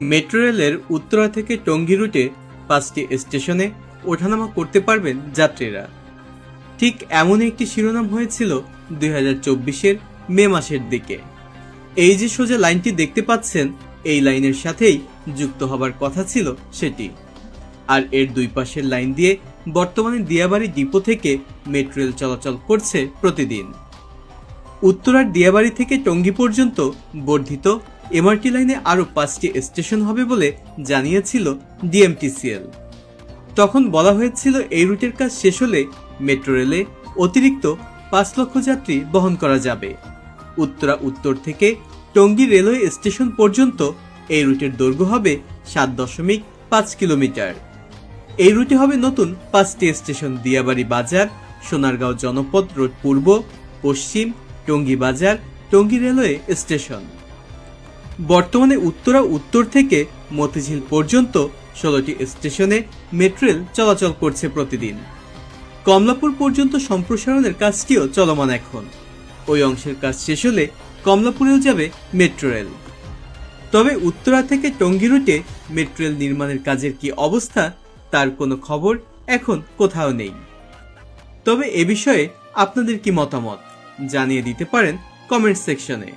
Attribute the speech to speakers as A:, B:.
A: Metro রেলের উত্তরা থেকে টঙ্গী রুটে পাঁচটি স্টেশনে ওঠানামা করতে পারবেন যাত্রীরা। ঠিক এমন একটি শিরোনাম হয়েছিল দুই হাজার চব্বিশের মে মাসের দিকে। এই যে সোজা লাইনটি দেখতে পাচ্ছেন, এই লাইনের সাথেই যুক্ত হবার কথা ছিল সেটি। আর এর দুই পাশের লাইন দিয়ে বর্তমানে দিয়াবাড়ি ডিপো থেকে মেট্রো রেল চলাচল করছে প্রতিদিন। উত্তরার দিয়াবাড়ি থেকে টঙ্গী পর্যন্ত বর্ধিত এমআরটি লাইনে আরও পাঁচটি স্টেশন হবে বলে জানিয়েছিল ডিএমটিসিএল। তখন বলা হয়েছিল এই রুটের কাজ শেষ হলে মেট্রো রেলে অতিরিক্ত পাঁচ লক্ষ যাত্রী বহন করা যাবে। উত্তরা উত্তর থেকে টঙ্গী রেলওয়ে স্টেশন পর্যন্ত এই রুটের দৈর্ঘ্য হবে সাত দশমিক পাঁচ কিলোমিটার। এই রুটে হবে নতুন পাঁচটি স্টেশন, দিয়াবাড়ি বাজার, সোনারগাঁও জনপদ রোড পূর্ব, পশ্চিম টঙ্গী বাজার, টঙ্গী রেলওয়ে স্টেশন। বর্তমানে উত্তরা উত্তর থেকে মতিঝিল পর্যন্ত ষোলোটি স্টেশনে মেট্রো রেল চলাচল করছে প্রতিদিন। কমলাপুর পর্যন্ত সম্প্রসারণের কাজটিও চলমান এখন। ওই অংশের কাজ শেষ হলে কমলাপুরেও যাবে মেট্রো রেল। তবে উত্তরা থেকে টঙ্গী রুটে মেট্রো রেল নির্মাণের কাজের কি অবস্থা, তার কোনো খবর এখন কোথাও নেই। তবে এ বিষয়ে আপনাদের কি মতামত? জানিয়ে দিতে পারেন কমেন্ট সেকশনে।